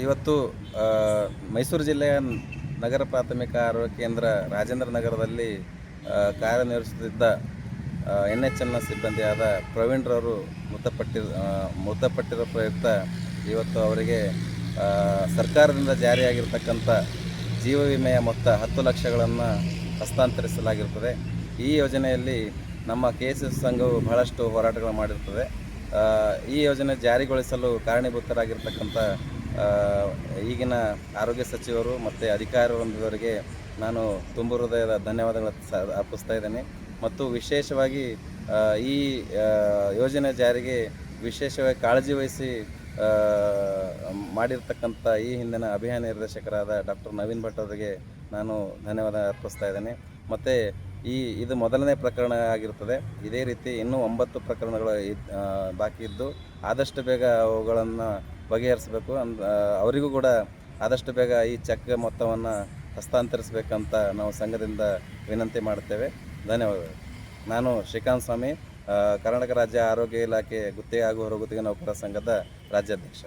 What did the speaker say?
ಇವತ್ತು ಮೈಸೂರು ಜಿಲ್ಲೆಯ ನಗರ ಪ್ರಾಥಮಿಕ ಆರೋಗ್ಯ ಕೇಂದ್ರ ರಾಜೇಂದ್ರ ನಗರದಲ್ಲಿ ಕಾರ್ಯನಿರ್ವಹಿಸುತ್ತಿದ್ದ ಎನ್ ಎಚ್ ಎನ್ನ ಸಿಬ್ಬಂದಿಯಾದ ಪ್ರವೀಣ್ರವರು ಮೃತಪಟ್ಟಿರ ಮೃತಪಟ್ಟಿರೋ ಪ್ರಯುಕ್ತ ಇವತ್ತು ಅವರಿಗೆ ಸರ್ಕಾರದಿಂದ ಜಾರಿಯಾಗಿರ್ತಕ್ಕಂಥ ಜೀವ ವಿಮೆಯ ಮೊತ್ತ ಹತ್ತು ಲಕ್ಷಗಳನ್ನು ಹಸ್ತಾಂತರಿಸಲಾಗಿರುತ್ತದೆ ಈ ಯೋಜನೆಯಲ್ಲಿ ನಮ್ಮ ಕೆ ಎಸ್ ಎಸ್ ಸಂಘವು ಬಹಳಷ್ಟು ಹೋರಾಟಗಳು ಮಾಡಿರ್ತದೆ. ಈ ಯೋಜನೆ ಜಾರಿಗೊಳಿಸಲು ಕಾರಣೀಭೂತರಾಗಿರ್ತಕ್ಕಂಥ ಈಗಿನ ಆರೋಗ್ಯ ಸಚಿವರು ಮತ್ತು ಅಧಿಕಾರವೃಂದದವರಿಗೆ ನಾನು ತುಂಬ ಹೃದಯದ ಧನ್ಯವಾದಗಳು ಅರ್ಪಿಸ್ತಾ ಇದ್ದೇನೆ. ಮತ್ತು ವಿಶೇಷವಾಗಿ ಈ ಯೋಜನೆ ಜಾರಿಗೆ ವಿಶೇಷವಾಗಿ ಕಾಳಜಿ ವಹಿಸಿ ಮಾಡಿರ್ತಕ್ಕಂಥ ಈ ಹಿಂದಿನ ಅಭಿಯಾನ ನಿರ್ದೇಶಕರಾದ ಡಾಕ್ಟರ್ ನವೀನ್ ಭಟ್ ಅವರಿಗೆ ನಾನು ಧನ್ಯವಾದ ಅರ್ಪಿಸ್ತಾ ಇದ್ದೇನೆ. ಮತ್ತು ಈ ಇದು ಮೊದಲನೇ ಪ್ರಕರಣ ಆಗಿರ್ತದೆ ಇದೇ ರೀತಿ ಇನ್ನೂ ಒಂಬತ್ತು ಪ್ರಕರಣಗಳು ಬಾಕಿ ಇದ್ದು ಆದಷ್ಟು ಬೇಗ ಅವುಗಳನ್ನು ಬಗೆಹರಿಸಬೇಕು. ಅಂದ ಅವರಿಗೂ ಕೂಡ ಆದಷ್ಟು ಬೇಗ ಈ ಚೆಕ್ ಮೊತ್ತವನ್ನು ಹಸ್ತಾಂತರಿಸಬೇಕಂತ ನಾವು ಸಂಘದಿಂದ ವಿನಂತಿ ಮಾಡುತ್ತೇವೆ. ಧನ್ಯವಾದಗಳು. ನಾನು ಶ್ರೀಕಾಂತ್ ಸ್ವಾಮಿ ಕರ್ನಾಟಕ ರಾಜ್ಯ ಆರೋಗ್ಯ ಇಲಾಖೆ ಗುತ್ತಿಗೆ ಹಾಗೂ ಹೊರಗುತ್ತಿಗೆ ನೌಕರ ಸಂಘದ ರಾಜ್ಯಾಧ್ಯಕ್ಷ.